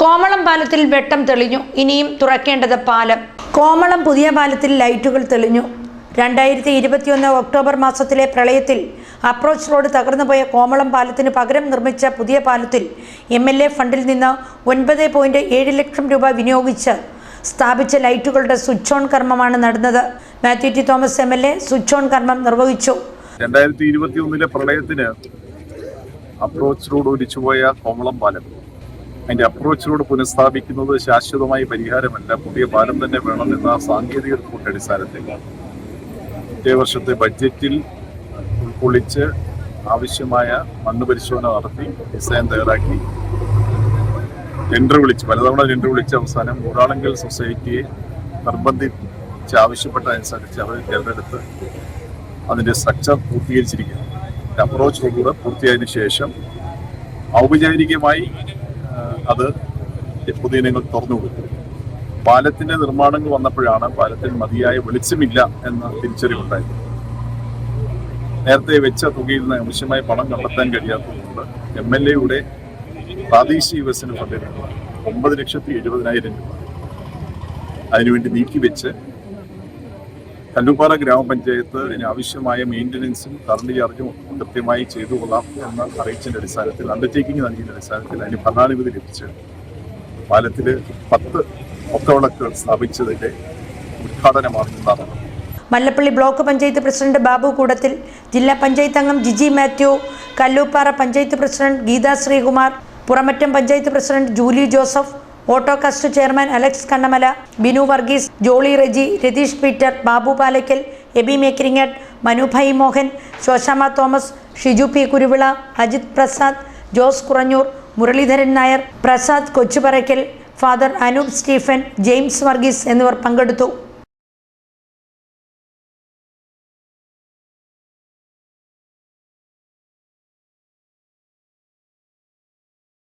കോമളം പാലത്തിൽ വെട്ടം തെളിഞ്ഞു. ഇനിയും തുറക്കേണ്ടത് പാലം. കോമളം പുതിയ പാലത്തിൽ ലൈറ്റുകൾ തെളിഞ്ഞു. രണ്ടായിരത്തി ഇരുപത്തിയൊന്ന് ഒക്ടോബർ മാസത്തിലെ പ്രളയത്തിൽ അപ്രോച്ച് റോഡ് തകർന്നുപോയ കോമളം പാലത്തിന് പകരം നിർമ്മിച്ച പുതിയ പാലത്തിൽ എം എൽ എ ഫണ്ടിൽ നിന്ന് ഒൻപത് പോയിന്റ് ഏഴ് ലക്ഷം രൂപ വിനിയോഗിച്ച് സ്ഥാപിച്ച ലൈറ്റുകളുടെ സ്വിച്ച് ഓൺ കർമ്മമാണ് നടന്നത്. Mathew T Thomas M L A switch on കർമ്മം നിർവഹിച്ചു. രണ്ടായിരത്തി ഇരുപത്തി ഒന്നിലെ പ്രളയത്തിന് അപ്രോച്ച് റോഡ് ഒലിച്ചുപോയ കോമളം പാലം. അതിന്റെ അപ്രോച്ചിലൂടെ പുനഃസ്ഥാപിക്കുന്നത് ശാശ്വതമായ പരിഹാരമല്ല. പുതിയ പാലം തന്നെ വേണമെന്ന സാങ്കേതിക റിപ്പോർട്ട് അടിസ്ഥാനത്തിൽ ഇതേ വർഷത്തെ ബഡ്ജറ്റിൽ ഉൾക്കൊള്ളിച്ച് ആവശ്യമായ മണ്ണ് പരിശോധന നടത്തി ഡിസൈൻ തയ്യാറാക്കി. ടെൻഡർ വിളിച്ച് പലതവണ ടെൻഡർ വിളിച്ച അവസാനം ഊരാളങ്കൽ സൊസൈറ്റിയെ നിർബന്ധിച്ച് ആവശ്യപ്പെട്ടതനുസരിച്ച് അവർ തിരഞ്ഞെടുത്ത് അതിന്റെ സ്ട്രക്ചർ പൂർത്തീകരിച്ചിരിക്കുന്നു അപ്രോച്ച് റോഡ് പൂർത്തിയായതിനു ശേഷം ഔപചാരികമായി അത് ഇനങ്ങൾ തുറന്നു കൊടുക്കും പാലത്തിന്റെ നിർമ്മാണങ്ങൾ വന്നപ്പോഴാണ് പാലത്തിൽ മതിയായ വെളിച്ചമില്ല എന്ന തിരിച്ചറിവുണ്ടായത്. നേരത്തെ വെച്ച തുകയിൽ നിന്ന് ആവശ്യമായ പണം കണ്ടെത്താൻ കഴിയാത്തതുകൊണ്ട് എം എൽ എയുടെ പ്രാദേശിക വികസന ഫണ്ടിൽ ഒമ്പത് ലക്ഷത്തി എഴുപതിനായിരം രൂപ. അതിനുവേണ്ടി നീക്കിവെച്ച് കല്ലുപ്പാറ ഗ്രാമപഞ്ചായത്ത് ഇതിനാവശ്യമായ മെയിന്റനൻസും കറണ്ട് ചാർജും കൃത്യമായി ചെയ്തു കൊള്ളാം എന്ന അറിയിച്ചതിന്റെ അടിസ്ഥാനത്തിൽ അണ്ടർടേക്കിംഗ് നൽകിയതിന്റെ അടിസ്ഥാനത്തിൽ അതിന് ഭരണാനുമതി ലഭിച്ച് പാലത്തിൽ പത്ത് ഒക്കവിളക്കുകൾ സ്ഥാപിച്ചതിന്റെ ഉദ്ഘാടനമാണ് ഇന്ന് നടന്നത്. മല്ലപ്പള്ളി ബ്ലോക്ക് പഞ്ചായത്ത് പ്രസിഡന്റ് ബാബു കൂടത്തിൽ ജില്ലാ പഞ്ചായത്ത് അംഗം Jiji Mathew Kallooppara panchayat president Geetha Sreekumar Puramattom panchayat president Julie Joseph Autokast chairman Alex Kannamala Binu Varghese Jolly Reji Ratheesh Peter Babu Palackal Aby Mekkiringattu Manubhai Mohan Shoshamma Thomas Shiju P Kuruvila Ajith Prasad Jose Kuranjoor Muraleedharan Nair Prasad Kochuparackal father Anoop Stephen James Varghese എന്നിവർ പങ്കെടുത്തു.